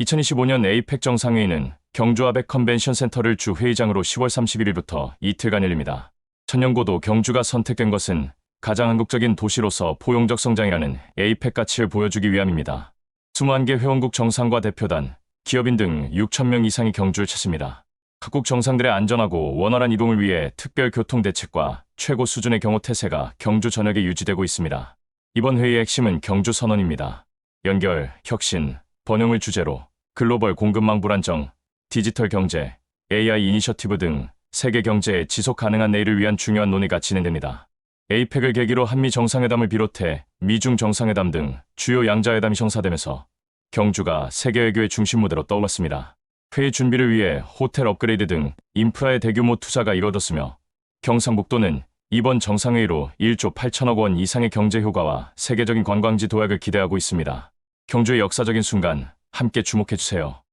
2025년 에이펙 정상회의는 경주 아백 컨벤션 센터를 주 회의장으로 10월 31일부터 이틀간 열립니다. 천년고도 경주가 선택된 것은 가장 한국적인 도시로서 포용적 성장이라는 에이펙 가치를 보여주기 위함입니다. 21개 회원국 정상과 대표단, 기업인 등 6천명 이상이 경주를 찾습니다. 각국 정상들의 안전하고 원활한 이동을 위해 특별 교통 대책과 최고 수준의 경호 태세가 경주 전역에 유지되고 있습니다. 이번 회의의 핵심은 경주 선언입니다. 연결, 혁신, 번영을 주제로 글로벌 공급망 불안정, 디지털 경제, AI 이니셔티브 등 세계 경제의 지속 가능한 내일을 위한 중요한 논의가 진행됩니다. 에이펙을 계기로 한미 정상회담을 비롯해 미중 정상회담 등 주요 양자회담이 성사되면서 경주가 세계 외교의 중심 무대로 떠올랐습니다. 회의 준비를 위해 호텔 업그레이드 등 인프라의 대규모 투자가 이뤄졌으며 경상북도는 이번 정상회의로 1조 8천억 원 이상의 경제 효과와 세계적인 관광지 도약을 기대하고 있습니다. 경주의 역사적인 순간 함께 주목해 주세요.